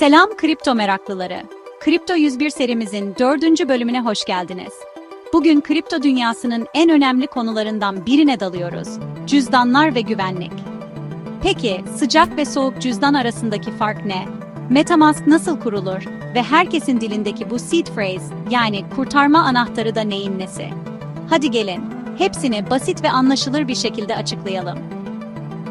Selam kripto meraklıları. Kripto 101 serimizin dördüncü bölümüne hoş geldiniz. Bugün kripto dünyasının en önemli konularından birine dalıyoruz. Cüzdanlar ve güvenlik. Peki sıcak ve soğuk cüzdan arasındaki fark ne? Metamask nasıl kurulur ve herkesin dilindeki bu seed phrase yani kurtarma anahtarı da neyin nesi? Hadi gelin, hepsini basit ve anlaşılır bir şekilde açıklayalım.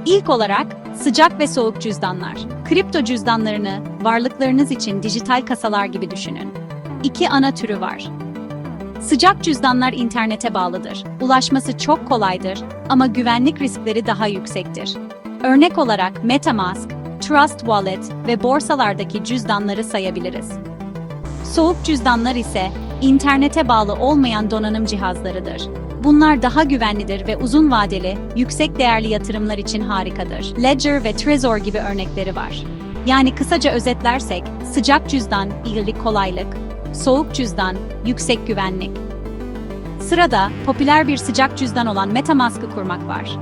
İlk olarak sıcak ve soğuk cüzdanlar. Kripto cüzdanlarını varlıklarınız için dijital kasalar gibi düşünün. İki ana türü var. Sıcak cüzdanlar internete bağlıdır. Ulaşması çok kolaydır ama güvenlik riskleri daha yüksektir. Örnek olarak MetaMask, Trust Wallet ve borsalardaki cüzdanları sayabiliriz. Soğuk cüzdanlar ise internete bağlı olmayan donanım cihazlarıdır. Bunlar daha güvenlidir ve uzun vadeli, yüksek değerli yatırımlar için harikadır. Ledger ve Trezor gibi örnekleri var. Yani kısaca özetlersek, sıcak cüzdan, ilgi kolaylık, soğuk cüzdan, yüksek güvenlik. Sırada popüler bir sıcak cüzdan olan MetaMask'ı kurmak var.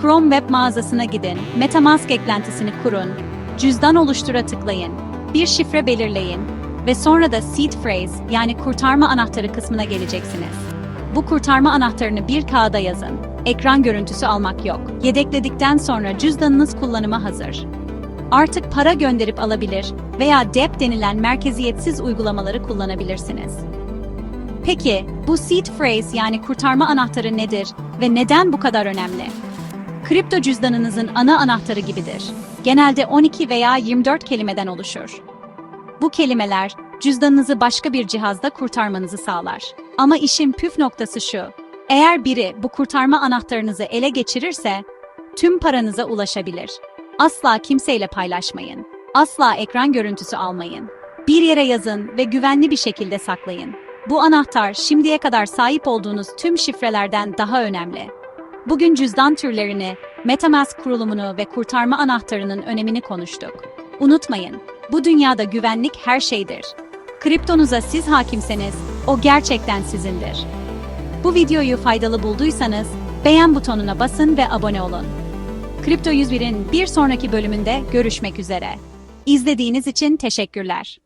Chrome web mağazasına gidin, MetaMask eklentisini kurun, cüzdan oluştura tıklayın, bir şifre belirleyin ve sonra da seed phrase yani kurtarma anahtarı kısmına geleceksiniz. Bu kurtarma anahtarını bir kağıda yazın. Ekran görüntüsü almak yok. Yedekledikten sonra cüzdanınız kullanıma hazır. Artık para gönderip alabilir veya DEP denilen merkeziyetsiz uygulamaları kullanabilirsiniz. Peki, bu seed phrase yani kurtarma anahtarı nedir ve neden bu kadar önemli? Kripto cüzdanınızın ana anahtarı gibidir. Genelde 12 veya 24 kelimeden oluşur. Bu kelimeler cüzdanınızı başka bir cihazda kurtarmanızı sağlar. Ama işin püf noktası şu. Eğer biri bu kurtarma anahtarınızı ele geçirirse tüm paranıza ulaşabilir. Asla kimseyle paylaşmayın. Asla ekran görüntüsü almayın. Bir yere yazın ve güvenli bir şekilde saklayın. Bu anahtar şimdiye kadar sahip olduğunuz tüm şifrelerden daha önemli. Bugün cüzdan türlerini, MetaMask kurulumunu ve kurtarma anahtarının önemini konuştuk. Unutmayın, bu dünyada güvenlik her şeydir. Kriptonuza siz hakimseniz, o gerçekten sizindir. Bu videoyu faydalı bulduysanız, beğen butonuna basın ve abone olun. Kripto 101'in bir sonraki bölümünde görüşmek üzere. İzlediğiniz için teşekkürler.